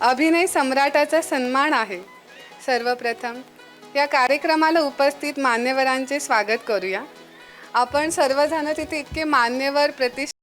अभिनय सम्राटाचा सन्मान आहे. सर्वप्रथम या कार्यक्रमाला उपस्थित मान्यवरांचे स्वागत करूया. आपण सर्वजण तिथे इतके मान्यवर प्रतिष्ठ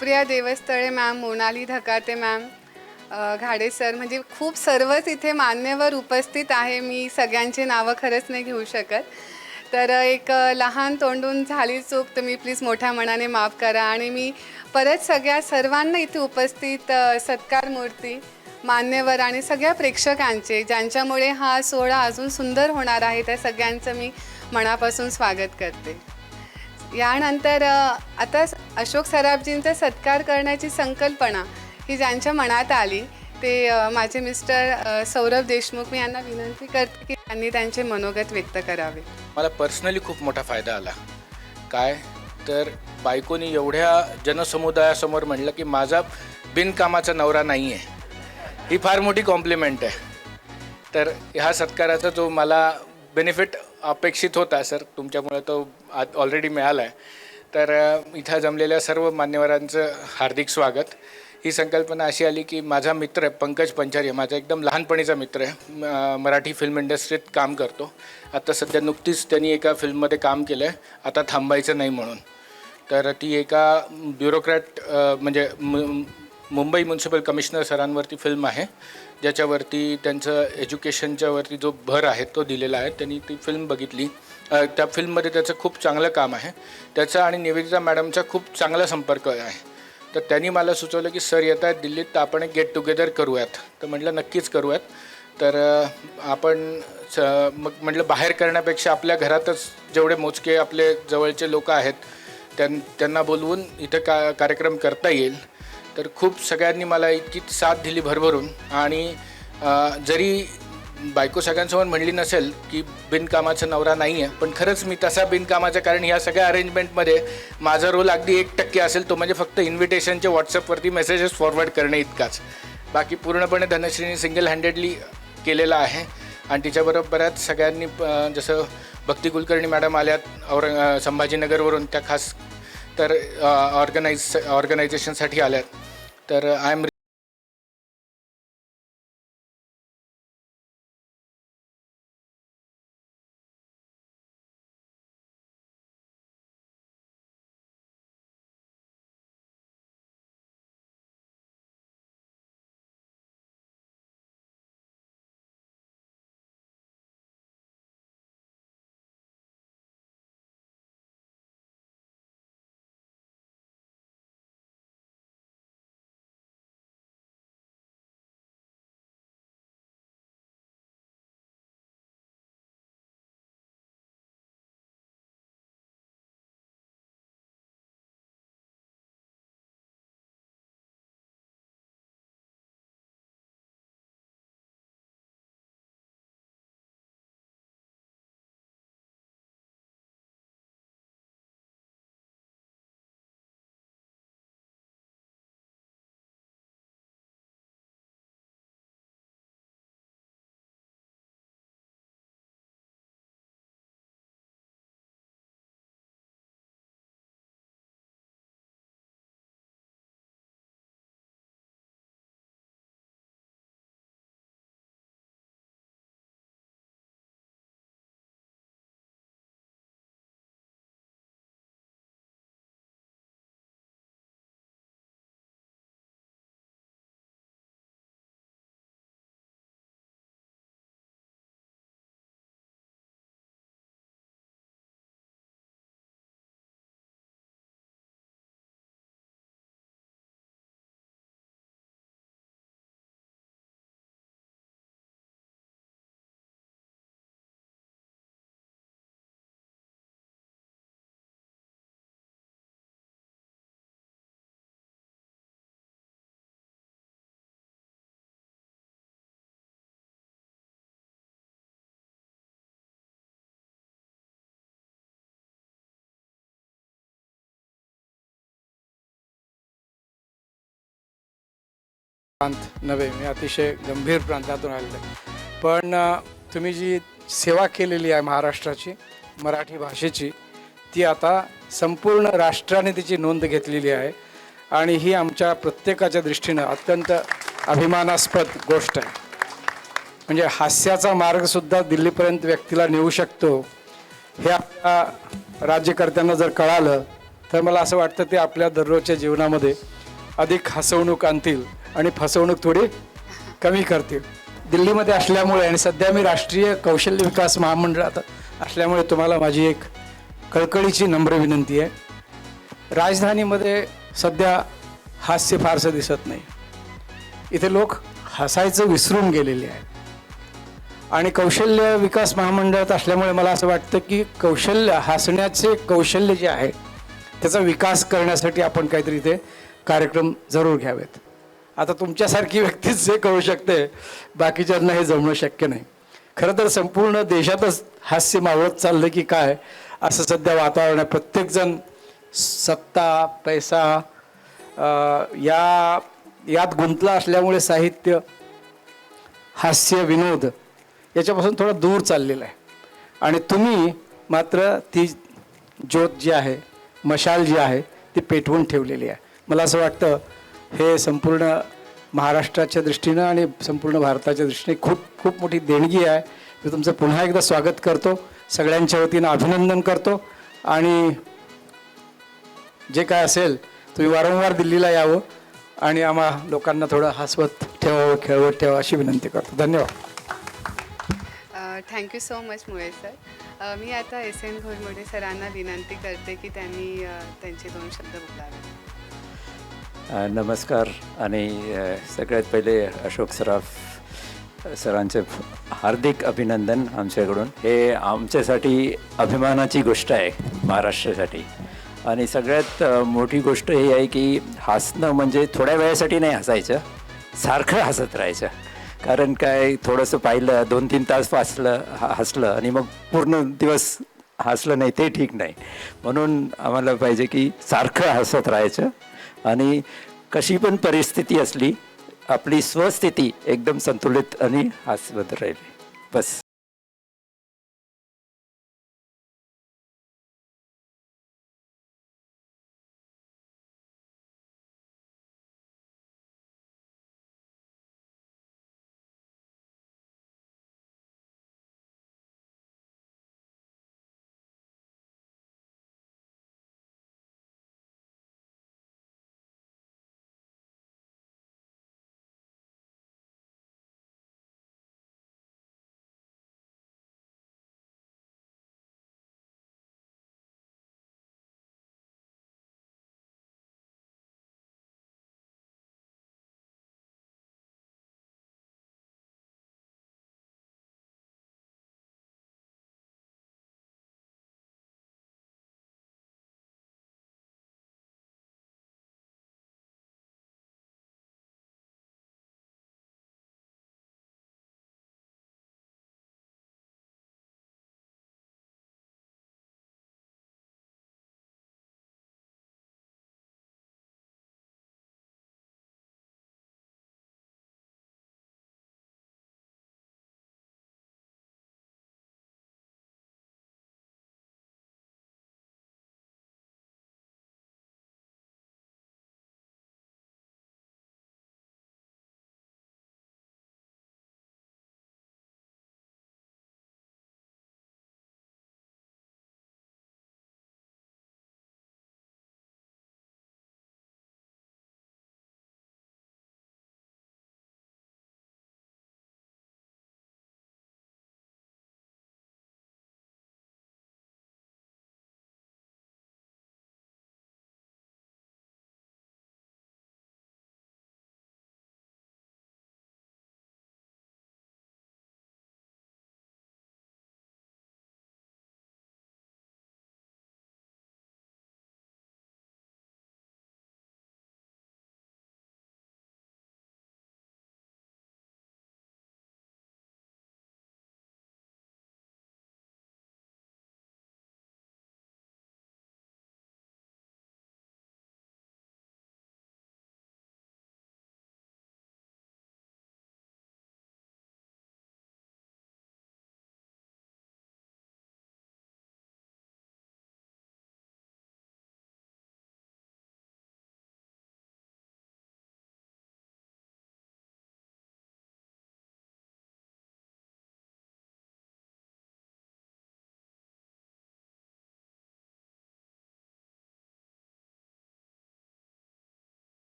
Supriya Devasthale ma'am Monali Dhakate ma'am Ghade sir म्हणजे खूप सर्वच इथे मान्यवर उपस्थित आहे. मी सगळ्यांची नावं खरंच नाही घेऊ शकत. तर एक लहान तोंडून झाली चूक तुम्ही प्लीज मोठ्या मनाने माफ करा. आणि मी परत सगळ्या सर्वांना इथे उपस्थित अ, सत्कार मूर्ती मान्यवर आणि सगळ्या प्रेक्षकांचे ज्यांच्यामुळे हा सोहळा अजून सुंदर होणार आहे त्या सगळ्यांचं मी मनापासून स्वागत करते. यानंतर आता अशोक सराफजींचा सत्कार करण्याची संकल्पना ही ज्यांच्या मनात आली ते माझे मिस्टर सौरभ देशमुख मी यांना विनंती करते की त्यांनी त्यांचे मनोगत व्यक्त करावे. मला पर्सनली खूप मोठा फायदा आला. काय? तर बायकोनी एवढ्या जनसमुदायासमोर म्हणलं की माझा बिनकामाचा नवरा नाही आहे ही फार मोठी कॉम्प्लिमेंट आहे. तर ह्या सत्काराचा जो मला बेनिफिट अपेक्षित होता सर तुमच्यामुळे तो आत ऑलरेडी मिळाला आहे तर इथं जमलेल्या सर्व मान्यवरांचं हार्दिक स्वागत. ही संकल्पना अशी आली की माझा मित्र आहे पंकज पंचारी माझा एकदम लहानपणीचा मित्र आहे. म- मराठी फिल्म इंडस्ट्रीत काम करतो. आता सध्या नुकतीच त्यांनी एका फिल्ममध्ये काम केलं आहे आता थांबायचं नाही म्हणून. तर ती एका ब्युरोक्रॅट म्हणजे मु- मुंबई म्युन्सिपल कमिशनर सरांवरती फिल्म आहे. ज्याच्यावरती त्यांचं एज्युकेशनच्यावरती जो भर आहे तो दिलेला आहे त्यांनी ती फिल्म बघितली. त्या फिल्ममध्ये त्याचं खूप चांगलं काम आहे. त्याचा आणि निवेदिता मॅडमचा खूप चांगला संपर्क आहे. तर त्यांनी मला सुचवलं की सर येत आहेत दिल्लीत तर आपण एक गेट टुगेदर करूयात. तर म्हटलं नक्कीच करूयात. तर आपण स मग म्हटलं बाहेर करण्यापेक्षा आपल्या घरातच जेवढे मोजके आपले जवळचे लोक आहेत त्यां त्यांना बोलवून इथं का कार्यक्रम करता येईल. तर खूप सगळ्यांनी मला इतकी साथ दिली भरभरून. आणि जरी बायको सगळ्यांसमोर म्हणली नसेल की बिनकामाचा नवरा नाही आहे पण खरंच मी तसा बिनकामाचा कारण ह्या सगळ्या अरेंजमेंटमध्ये माझा रोल अगदी एक टक्के असेल तो म्हणजे फक्त इन्व्हिटेशनचे व्हॉट्सअपवरती मेसेजेस फॉरवर्ड करणे इतकाच. बाकी पूर्णपणे धनश्रीने सिंगल हँडेडली केलेला आहे. आणि तिच्याबरोबर बऱ्याच सगळ्यांनी जसं भक्ती कुलकर्णी मॅडम आल्यात औरंग संभाजीनगरवरून त्या खास तर ऑर्गनाइज ऑर्गनायझेशनसाठी आल्यात. तर आय एम प्रांत नव्हे मी अतिशय गंभीर प्रांतातून आलेलो आहे. पण तुम्ही जी सेवा केलेली आहे महाराष्ट्राची मराठी भाषेची ती आता संपूर्ण राष्ट्राने तिची नोंद घेतलेली आहे आणि ही आमच्या प्रत्येकाच्या दृष्टीनं अत्यंत अभिमानास्पद गोष्ट आहे. म्हणजे हास्याचा मार्गसुद्धा दिल्लीपर्यंत व्यक्तीला नेऊ शकतो हे आपल्या राज्यकर्त्यांना जर कळालं तर मला असं वाटतं ते आपल्या दररोजच्या जीवनामध्ये अधिक हसवणूक आणतील आणि फसवणूक थोडी कमी करतील. दिल्लीमध्ये असल्यामुळे आणि सध्या मी राष्ट्रीय कौशल्य विकास महामंडळात असल्यामुळे तुम्हाला माझी एक कळकळीची नम्र विनंती आहे. राजधानीमध्ये सध्या हास्य फारसं दिसत नाही. इथे लोक हसायचं विसरून गेलेले आहे आणि कौशल्य विकास महामंडळात असल्यामुळे मला असं वाटतं की कौशल्य हसण्याचे कौशल्य जे आहे त्याचा विकास करण्यासाठी आपण काहीतरी इथे कार्यक्रम जरूर घ्यावेत. आता तुमच्यासारखी व्यक्तीच जे कळू शकते बाकीच्यांना हे जमणं शक्य नाही. खरं तर संपूर्ण देशातच हास्य मावळत चाललं की काय असं सध्या वातावरण आहे. प्रत्येकजण सत्ता पैसा या यात गुंतला असल्यामुळे साहित्य हास्य विनोद याच्यापासून थोडा दूर चाललेला आहे. आणि तुम्ही मात्र ती ज्योत जी आहे मशाल जी आहे ती पेटवून ठेवलेली आहे. मला असं वाटतं हे संपूर्ण महाराष्ट्राच्या दृष्टीनं आणि संपूर्ण भारताच्या दृष्टीने खूप खूप मोठी देणगी आहे. मी तुमचं पुन्हा एकदा स्वागत करतो. सगळ्यांच्या वतीनं अभिनंदन करतो. आणि जे काय असेल तुम्ही वारंवार दिल्लीला यावं आणि आम्हा लोकांना थोडं हसवत ठेवावं खेळवत ठेवा अशी विनंती करतो. धन्यवाद. Thank you so much Mule sir मी आता एस एन घोरमोडे सरांना विनंती करते की त्यांनी त्यांचे दोन शब्द बोलावे नमस्कार आणि सगळ्यात पहिले अशोक सराफ सरांचे हार्दिक अभिनंदन आमच्याकडून. हे आमच्यासाठी अभिमानाची गोष्ट आहे महाराष्ट्रासाठी. आणि सगळ्यात मोठी गोष्ट ही आहे की हसणं म्हणजे थोड्या वेळासाठी नाही हसायचं सारखं हसत राहायचं. कारण काय थोडंसं पाहिलं दोन तीन तास वाचलं ह- हसलं आणि मग पूर्ण दिवस हसलं नाही ते ठीक नाही. म्हणून आम्हाला पाहिजे की सारखं हसत राहायचं आणि कशी पण परिस्थिती असली आपली स्वस्थिती एकदम संतुलित आणि हास्यबद्ध राहिली. बस.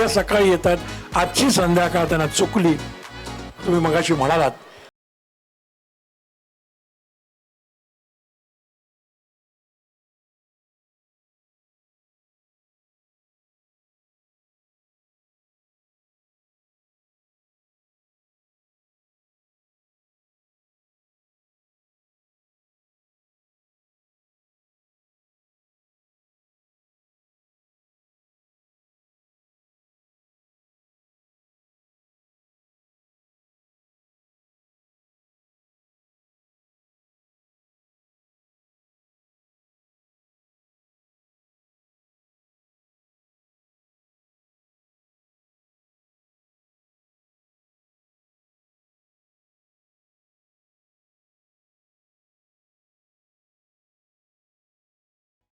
उद्या सकाळी येतात. आजची संध्याकाळ त्यांना चुकली. तुम्ही मगाशी म्हणालात